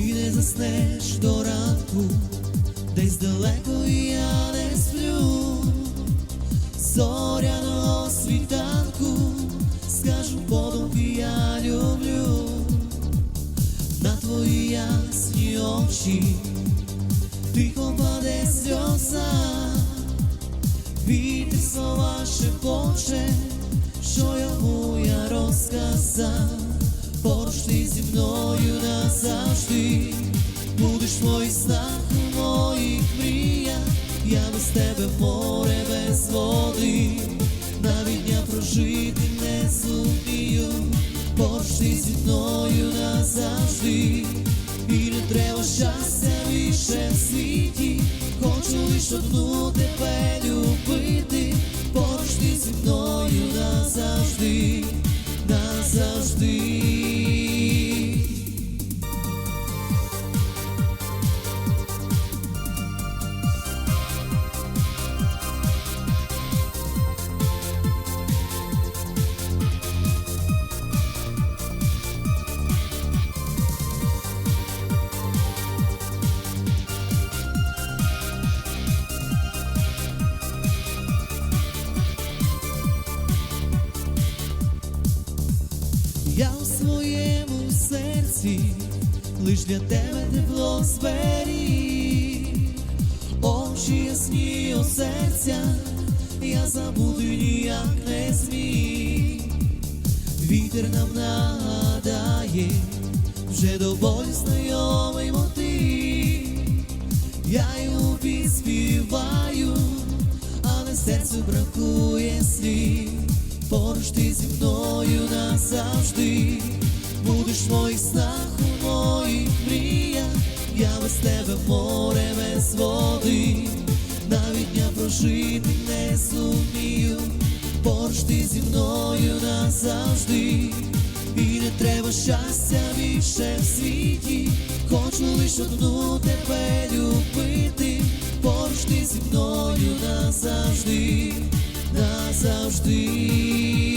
не заснеш до ранку, десь далеко я не сплю, зоряного світанку, скажу подумки я люблю, на твої ясні очі, тихо паде сльоза, вітер слова шепоче, що йому я розказав, назавжди, будеш в моїх снах, у моїх мріях, я без тебе море без води, навіть дня прожити не зумію, поруч зі мною назавжди, і не треба щастя більше в світі, хочу лиш одну тебе любити, поруч зі мною назавжди, Я у своєму серці лиш для тебе тепло зберіг очі ясні у серця, я забути ніяк не зміг. Вітер нам нагадає, вже до болі знайомий мотив. Я його підспіваю, але серцю бракує слів. Поруч ти зі мною назавжди, будеш в моїх снах, у моїх мріях, я без тебе море без води, навіть дня прожити не зумію, поруч ти зі мною назавжди, і не треба щастя більше в світі, хочу лиш одну тебе любити, поруч ти зі мною назавжди, назавжди.